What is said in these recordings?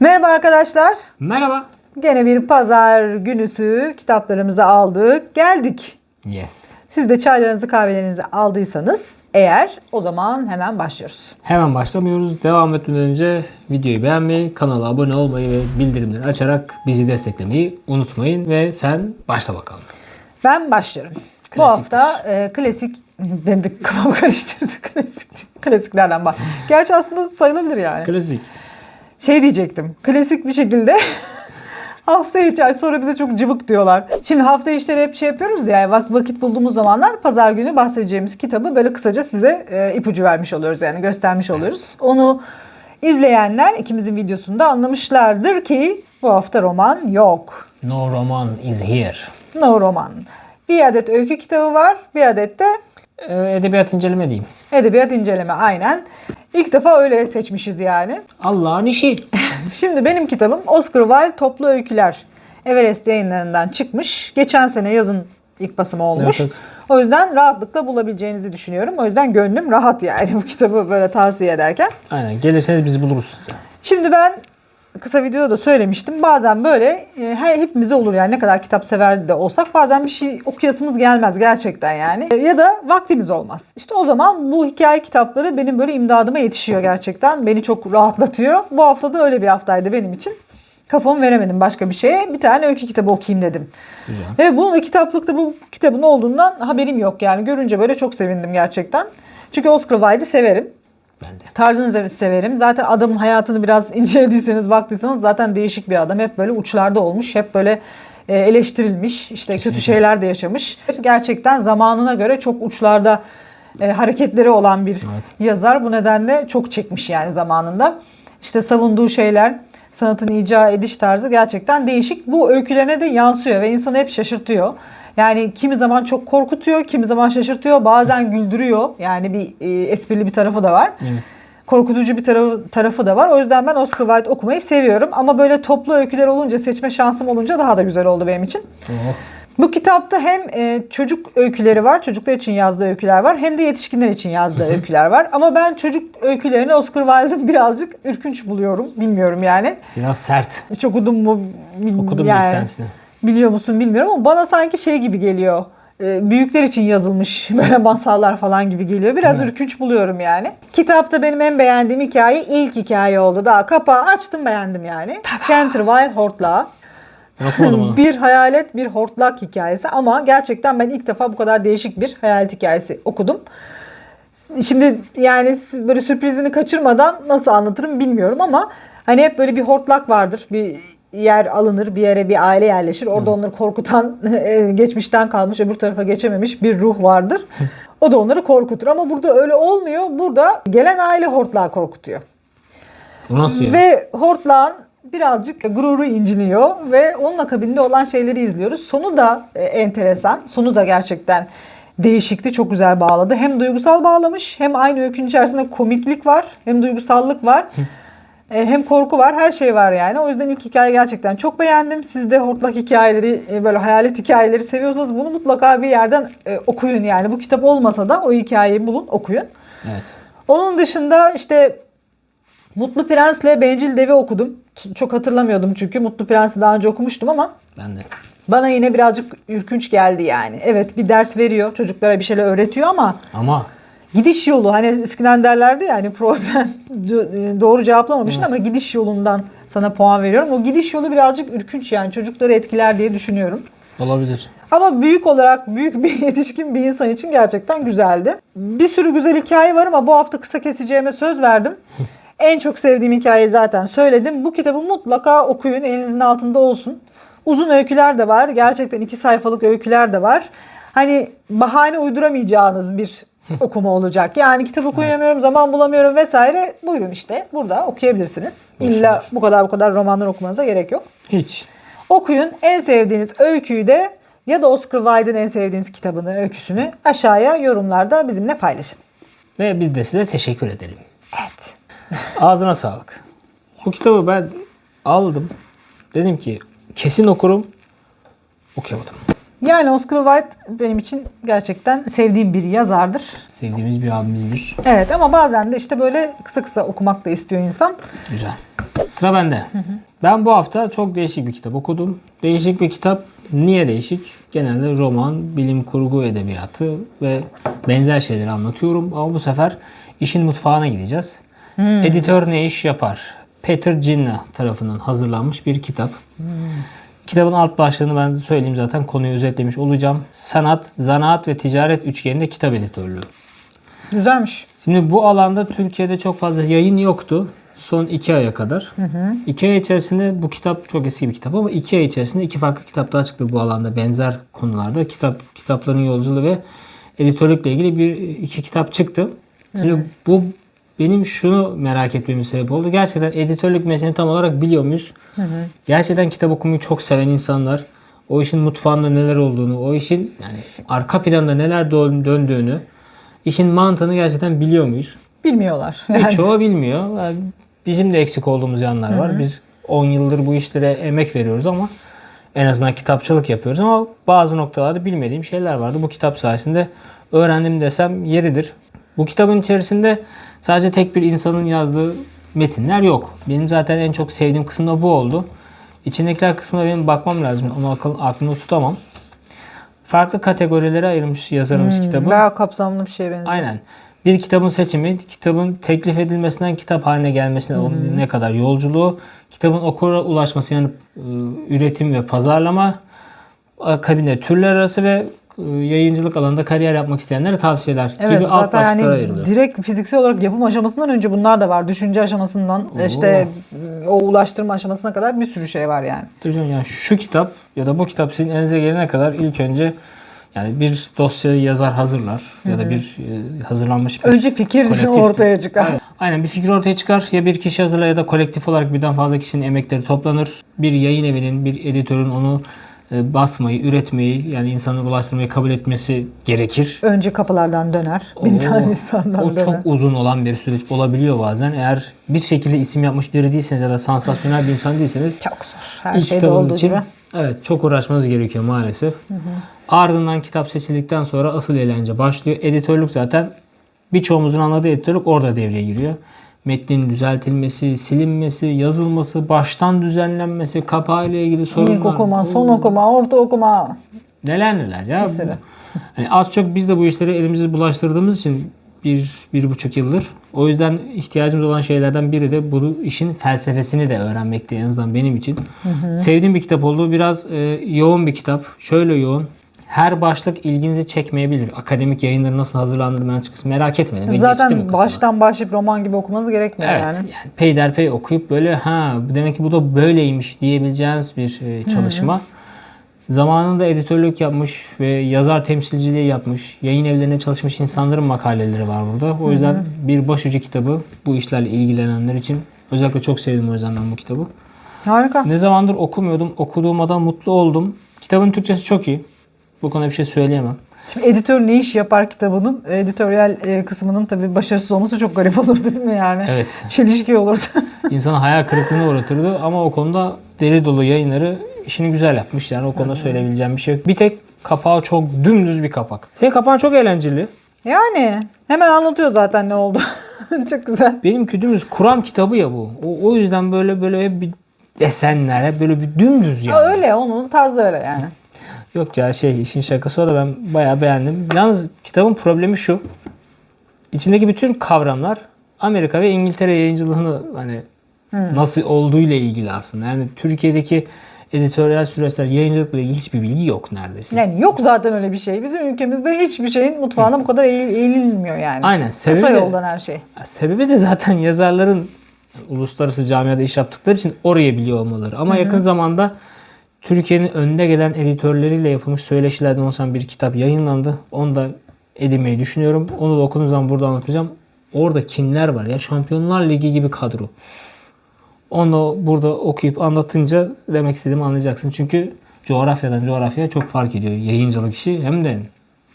Merhaba arkadaşlar. Merhaba. Gene bir pazar günüsü kitaplarımızı aldık. Geldik. Yes. Siz de çaylarınızı kahvelerinizi aldıysanız eğer o zaman hemen başlıyoruz. Hemen başlamıyoruz. Devam etmeden önce videoyu beğenmeyi, kanala abone olmayı ve bildirimleri açarak bizi desteklemeyi unutmayın. Ve sen başla bakalım. Ben başlıyorum. Bu Klasiktir. hafta e, klasik benim de kafamı karıştırdı klasik klasiklerden bak. Gerçi aslında sayılabilir yani. Klasik. Şey diyecektim. Klasik bir şekilde hafta içi ay sonra bize çok cıvık diyorlar. Şimdi hafta içleri hep şey yapıyoruz ya vak- vakit bulduğumuz zamanlar pazar günü bahsedeceğimiz kitabı böyle kısaca size e, ipucu vermiş oluyoruz yani göstermiş oluyoruz. Onu izleyenler ikimizin videosunda anlamışlardır ki bu hafta roman yok. No roman is here. No roman. Bir adet öykü kitabı var, bir adet de Ee, edebiyat inceleme diyeyim. edebiyat inceleme aynen. İlk defa öyle seçmişiz yani. Allah'ın işi. Şimdi benim kitabım Oscar Wilde Toplu Öyküler. Everest yayınlarından çıkmış. Geçen sene yazın ilk basımı olmuş. Evet. O yüzden rahatlıkla bulabileceğinizi düşünüyorum. O yüzden gönlüm rahat yani bu kitabı böyle tavsiye ederken. Aynen. Gelirseniz biz buluruz size. Şimdi ben kısa videoda da söylemiştim. Bazen böyle e, he- hepimize olur yani ne kadar kitap sever de olsak bazen bir şey okuyasımız gelmez gerçekten yani. E, Ya da vaktimiz olmaz. İşte o zaman bu hikaye kitapları benim böyle imdadıma yetişiyor gerçekten. Beni çok rahatlatıyor. Bu hafta da öyle bir haftaydı benim için. Kafamı veremedim başka bir şeye. Bir tane öykü kitabı okuyayım dedim. Güzel. Ve bunun kitaplıkta bu kitabın olduğundan haberim yok yani. Görünce böyle çok sevindim gerçekten. Çünkü Oscar Wilde'i severim. Ben de. Tarzını da severim. Zaten adamın hayatını biraz incelediyseniz, baktıysanız zaten değişik bir adam. Hep böyle uçlarda olmuş, hep böyle e, eleştirilmiş, işte kötü Kesinlikle. şeyler de yaşamış. Gerçekten zamanına göre çok uçlarda e, hareketleri olan bir Evet. yazar. Bu nedenle çok çekmiş yani zamanında. İşte savunduğu şeyler, sanatın icra ediş tarzı gerçekten değişik. Bu öykülerine de yansıyor ve insanı hep şaşırtıyor. Yani kimi zaman çok korkutuyor, kimi zaman şaşırtıyor, bazen güldürüyor. Yani bir e, esprili bir tarafı da var Evet. korkutucu bir tarafı, tarafı da var. O yüzden ben Oscar Wilde okumayı seviyorum. Ama böyle toplu öyküler olunca, seçme şansım olunca daha da güzel oldu benim için. Oh. Bu kitapta hem e, çocuk öyküleri var, çocuklar için yazdığı öyküler var. Hem de yetişkinler için yazdığı öyküler var. Ama ben çocuk öykülerini Oscar Wilde'ın birazcık ürkünç buluyorum. Bilmiyorum yani. Biraz sert. Hiç okudum mu? Okudum yani, bir tanesini. Biliyor musun bilmiyorum ama bana sanki şey gibi geliyor. E, Büyükler için yazılmış böyle masallar falan gibi geliyor. Biraz mi? ürkünç buluyorum yani. Kitapta benim en beğendiğim hikaye ilk hikaye oldu. Daha kapağı açtım beğendim yani. Canterville Hortlağı. Bir hayalet bir hortlak hikayesi ama gerçekten ben ilk defa bu kadar değişik bir hayalet hikayesi okudum. Şimdi yani böyle sürprizini kaçırmadan nasıl anlatırım bilmiyorum ama hani hep böyle bir hortlak vardır. Bir yer alınır, bir yere bir aile yerleşir. Orada onları korkutan, e, geçmişten kalmış, öbür tarafa geçememiş bir ruh vardır. O da onları korkutur ama burada öyle olmuyor. Burada gelen aile hortlağı korkutuyor. Nasıl ya? Ve Hortlak'ın birazcık gururu inciniyor ve onun akabinde olan şeyleri izliyoruz. Sonu da e, enteresan. Sonu da gerçekten değişikti. Çok güzel bağladı. Hem duygusal bağlamış hem aynı öykünün içerisinde komiklik var. Hem duygusallık var. E, hem korku var. Her şey var yani. O yüzden ilk hikaye gerçekten çok beğendim. Siz de hortlak hikayeleri, e, böyle hayalet hikayeleri seviyorsanız bunu mutlaka bir yerden e, okuyun yani. Bu kitap olmasa da o hikayeyi bulun, okuyun. Evet. Onun dışında işte Mutlu Prens'le Bencil Dev'i okudum. Çok hatırlamıyordum çünkü Mutlu Prens'i daha önce okumuştum ama Ben de. bana yine birazcık ürkünç geldi yani. Evet bir ders veriyor, çocuklara bir şeyler öğretiyor ama Ama gidiş yolu hani eskiden derlerdi ya hani problem do- doğru cevaplamamışsın Evet. ama gidiş yolundan sana puan veriyorum. O gidiş yolu birazcık ürkünç yani çocukları etkiler diye düşünüyorum. olabilir. Ama büyük olarak büyük bir yetişkin bir insan için gerçekten güzeldi. Bir sürü güzel hikaye var ama bu hafta kısa keseceğime söz verdim. en çok sevdiğim hikayeyi zaten söyledim. Bu kitabı mutlaka okuyun. Elinizin altında olsun. Uzun öyküler de var. Gerçekten iki sayfalık öyküler de var. Hani bahane uyduramayacağınız bir okuma olacak. Yani kitap okuyamıyorum, zaman bulamıyorum vesaire. Buyurun işte burada okuyabilirsiniz. İlla bu kadar bu kadar romanlar okumanıza gerek yok. Hiç. Okuyun. En sevdiğiniz öyküyü de ya da Oscar Wilde'ın en sevdiğiniz kitabını, öyküsünü aşağıya yorumlarda bizimle paylaşın. Ve biz de size teşekkür edelim. Evet. Ağzına sağlık. Bu kitabı ben aldım. Dedim ki kesin okurum. Okuyamadım. Yani Oscar Wilde benim için gerçekten sevdiğim bir yazardır. Sevdiğimiz bir abimizdir. Evet ama bazen de işte böyle kısa kısa okumak da istiyor insan. Güzel. Sıra bende. Ben bu hafta çok değişik bir kitap okudum. Değişik bir kitap. Niye değişik? Genelde roman, bilim kurgu edebiyatı ve benzer şeyleri anlatıyorum. Ama bu sefer işin mutfağına gideceğiz. Editör ne iş yapar? Peter Cinna tarafından hazırlanmış bir kitap. Kitabın alt başlığını ben söyleyeyim zaten konuyu özetlemiş olacağım. Sanat, zanaat ve ticaret üçgeninde kitap editörlüğü. Güzelmiş. Şimdi bu alanda Türkiye'de çok fazla yayın yoktu. Son iki aya kadar. İki ay içerisinde bu kitap çok eski bir kitap ama iki ay içerisinde iki farklı kitap daha çıktı bu alanda benzer konularda. Kitap kitapların yolculuğu ve editörlükle ilgili bir iki kitap çıktı. Şimdi bu benim şunu merak etmemin sebep oldu. Gerçekten editörlük mesleğini tam olarak biliyor muyuz? Gerçekten kitap okumayı çok seven insanlar o işin mutfağında neler olduğunu, o işin yani arka planda neler dö- döndüğünü, işin mantığını gerçekten biliyor muyuz? Bilmiyorlar. Yani, Birçoğu bilmiyor. Yani bizim de eksik olduğumuz yanlar var. Biz 10 yıldır bu işlere emek veriyoruz ama en azından kitapçılık yapıyoruz ama bazı noktalarda bilmediğim şeyler vardı. Bu kitap sayesinde öğrendim desem yeridir. Bu kitabın içerisinde sadece tek bir insanın yazdığı metinler yok. Benim zaten en çok sevdiğim kısım da bu oldu. İçindekiler kısmına benim bakmam lazım. Onu akıl, aklımda tutamam. Farklı kategorilere ayırmış yazarımız kitabı. Bayağı kapsamlı bir şeye benziyor. Aynen. Bir kitabın seçimi, kitabın teklif edilmesinden kitap haline gelmesine onun ne kadar yolculuğu, kitabın okura ulaşması yani e, üretim ve pazarlama, akabinde türler arası ve yayıncılık alanında kariyer yapmak isteyenlere tavsiyeler Evet gibi alt başlıklara yani ayrılıyor. direkt fiziksel olarak yapım aşamasından önce bunlar da var. Düşünce aşamasından işte o ulaştırma aşamasına kadar bir sürü şey var yani. Tabii canım, yani şu kitap ya da bu kitap sizin elinize gelene kadar ilk önce yani bir dosyayı yazar hazırlar ya da bir e, hazırlanmış bir Önce fikir ortaya çıkar. Aynen. Aynen bir fikir ortaya çıkar. Ya bir kişi hazırlar ya da kolektif olarak birden fazla kişinin emekleri toplanır. Bir yayın evinin, bir editörün onu e, basmayı, üretmeyi yani insanlara ulaştırmayı kabul etmesi gerekir. Önce kapılardan döner. Bin tane insandan O döner. çok uzun olan bir süreç olabiliyor bazen. Eğer bir şekilde isim yapmış biri değilseniz ya da sansasyonel bir insan değilseniz Çok zor. Her şeyde olduğu için gibi. evet çok uğraşmanız gerekiyor maalesef. Ardından kitap seçildikten sonra asıl eğlence başlıyor. Editörlük zaten birçoğumuzun anladığı editörlük orada devreye giriyor. Metnin düzeltilmesi, silinmesi, yazılması, baştan düzenlenmesi, kapağıyla ilgili sorunlar. İlk okuma, son okuma, orta okuma. Neler neler ya. Hani az çok biz de bu işleri elimizi bulaştırdığımız için bir, bir buçuk yıldır. O yüzden ihtiyacımız olan şeylerden biri de bu işin felsefesini de öğrenmekti en azından benim için. Sevdiğim bir kitap oldu. Biraz e, yoğun bir kitap. Şöyle yoğun. Her başlık ilginizi çekmeyebilir. Akademik yayınları nasıl hazırlandığını ben açıkçası merak etmedim. ve Zaten baştan başlayıp roman gibi okumanız gerekmiyor Evet. yani. Yani peyderpey okuyup böyle ha demek ki bu da böyleymiş diyebileceğiniz bir e, çalışma. Zamanında editörlük yapmış ve yazar temsilciliği yapmış, yayın evlerinde çalışmış insanların makaleleri var burada. O yüzden bir başucu kitabı bu işlerle ilgilenenler için özellikle çok sevdim o yüzden ben bu kitabı. Harika. Ne zamandır okumuyordum, okuduğuma mutlu oldum. Kitabın Türkçesi çok iyi. Bu konuda bir şey söyleyemem. Şimdi editör ne iş yapar kitabının editoryal e, kısmının tabii başarısız olması çok garip olurdu değil mi yani? Evet. Çelişki olurdu. İnsanı hayal kırıklığına uğratırdı ama o konuda deli dolu yayınları işini güzel yapmış. Yani o konuda söyleyebileceğim bir şey yok. Bir tek kapağı çok dümdüz bir kapak. Senin kapağın çok eğlenceli. yani hemen anlatıyor zaten ne oldu. çok güzel. Benimki dümdüz Kur'an kitabı ya bu. O, o yüzden böyle böyle hep bir desenler hep böyle bir dümdüz yani. Ha, öyle onun tarzı öyle yani. Yok ya şey işin şakası o da ben bayağı beğendim. Yalnız kitabın problemi şu. İçindeki bütün kavramlar Amerika ve İngiltere yayıncılığını hani nasıl olduğuyla ilgili aslında. Yani Türkiye'deki editoryal süreçler yayıncılıkla ilgili hiçbir bilgi yok neredeyse. Yani yok zaten öyle bir şey. Bizim ülkemizde hiçbir şeyin mutfağına bu kadar eğil- eğilmiyor yani. Aynen. Kısa Sebebi de, yoldan her şey. sebebi de zaten yazarların uluslararası camiada iş yaptıkları için oraya biliyor olmaları. Ama yakın zamanda Türkiye'nin önde gelen editörleriyle yapılmış söyleşilerden oluşan bir kitap yayınlandı. Onu da edinmeyi düşünüyorum. Onu da okuduğum zaman burada anlatacağım. Orada kimler var ya? Şampiyonlar Ligi gibi kadro. Onu burada okuyup anlatınca demek istediğimi anlayacaksın. Çünkü coğrafyadan coğrafyaya çok fark ediyor yayıncılık işi. Hem de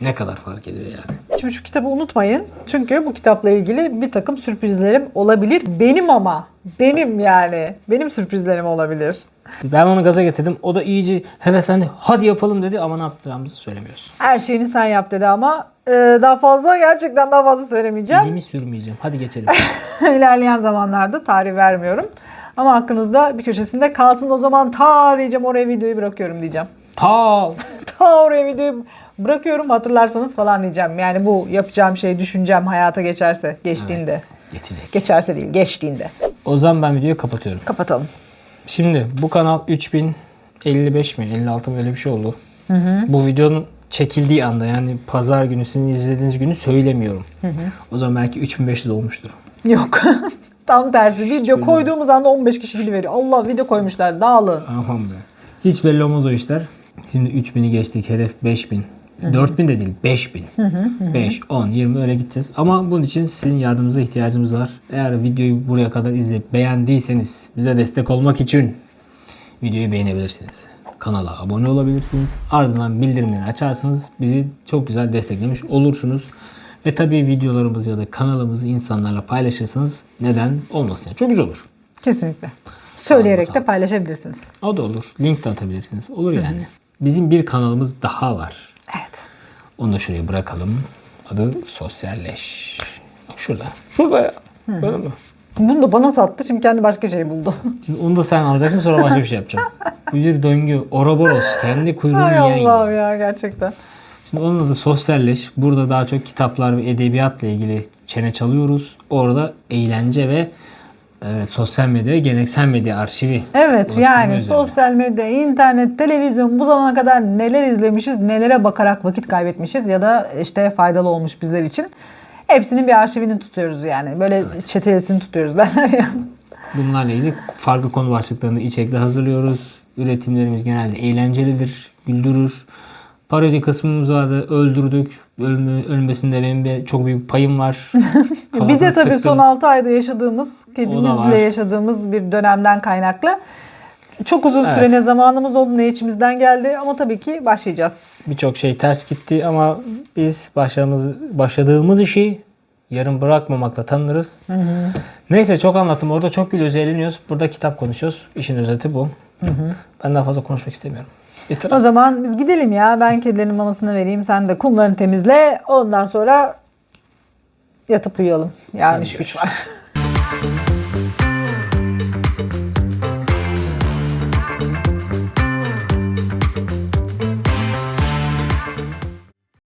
ne kadar fark ediyor yani. Şimdi şu kitabı unutmayın. Çünkü bu kitapla ilgili bir takım sürprizlerim olabilir. Benim ama. Benim yani. Benim sürprizlerim olabilir. Ben onu gaza getirdim. O da iyice heveslendi. Hadi yapalım dedi ama ne yapacağımızı söylemiyoruz. Her şeyini sen yap dedi ama e, daha fazla gerçekten daha fazla söylemeyeceğim. Dilimi sürmeyeceğim. Hadi geçelim. İlerleyen zamanlarda tarih vermiyorum. Ama aklınızda bir köşesinde kalsın. O zaman ta diyeceğim oraya videoyu bırakıyorum diyeceğim. Ta Ta oraya videoyu bırakıyorum hatırlarsanız falan diyeceğim. Yani bu yapacağım şey düşüncem hayata geçerse, geçtiğinde. Evet, geçecek. Geçerse değil, geçtiğinde. O zaman ben videoyu kapatıyorum. Kapatalım. Şimdi bu kanal 3055 mi 56 mı öyle bir şey oldu. Bu videonun çekildiği anda yani pazar günü sizin izlediğiniz günü söylemiyorum. O zaman belki 3500 olmuştur. Yok. Tam tersi. Video koyduğumuz anda 15 kişi veriyor. Allah video koymuşlar. Dağılın. Aman be. Hiç belli olmaz o işler. Şimdi 3000'i geçtik. Hedef 5000. 4000 de değil 5000. 5, 10, 20 öyle gideceğiz. Ama bunun için sizin yardımınıza ihtiyacımız var. Eğer videoyu buraya kadar izleyip beğendiyseniz bize destek olmak için videoyu beğenebilirsiniz. Kanala abone olabilirsiniz. Ardından bildirimleri açarsanız bizi çok güzel desteklemiş olursunuz. Ve tabii videolarımızı ya da kanalımızı insanlarla paylaşırsanız neden olmasın? Çok güzel olur. Kesinlikle. Söyleyerek de paylaşabilirsiniz. O da olur. Link de atabilirsiniz. Olur yani. Bizim bir kanalımız daha var. Evet. Onu da şuraya bırakalım. Adı Sosyalleş. Bak şurada. Şurada ya. Böyle mi? Bunu da bana sattı. Şimdi kendi başka şey buldu. Şimdi onu da sen alacaksın sonra başka bir şey yapacağım. Bu bir döngü. Ouroboros. Kendi kuyruğunu Ay yiyen Allah'ım ya gerçekten. Şimdi onun adı Sosyalleş. Burada daha çok kitaplar ve edebiyatla ilgili çene çalıyoruz. Orada eğlence ve e, sosyal medya, geleneksel medya arşivi. Evet yani üzerine. sosyal medya, internet, televizyon bu zamana kadar neler izlemişiz, nelere bakarak vakit kaybetmişiz ya da işte faydalı olmuş bizler için. Hepsinin bir arşivini tutuyoruz yani. Böyle çetelesini tutuyoruz derler ya. Bunlarla ilgili farklı konu başlıklarını içerikle hazırlıyoruz. Üretimlerimiz genelde eğlencelidir, güldürür. Parodi kısmımız vardı, öldürdük. Ölme, ölmesinde benim bir çok büyük payım var. Bize tabii sıktım. son 6 ayda yaşadığımız, kedimizle yaşadığımız bir dönemden kaynaklı. Çok uzun Evet. süre ne zamanımız oldu ne içimizden geldi ama tabii ki başlayacağız. Birçok şey ters gitti ama biz başladığımız, başladığımız işi yarım bırakmamakla tanınırız. Neyse çok anlattım. Orada çok gülüyoruz, eğleniyoruz. Burada kitap konuşuyoruz. İşin özeti bu. Ben daha fazla konuşmak istemiyorum. İstirham. O zaman biz gidelim ya. Ben kedilerin mamasını vereyim. Sen de kumlarını temizle. Ondan sonra yatıp uyuyalım. Yarın iş güç var.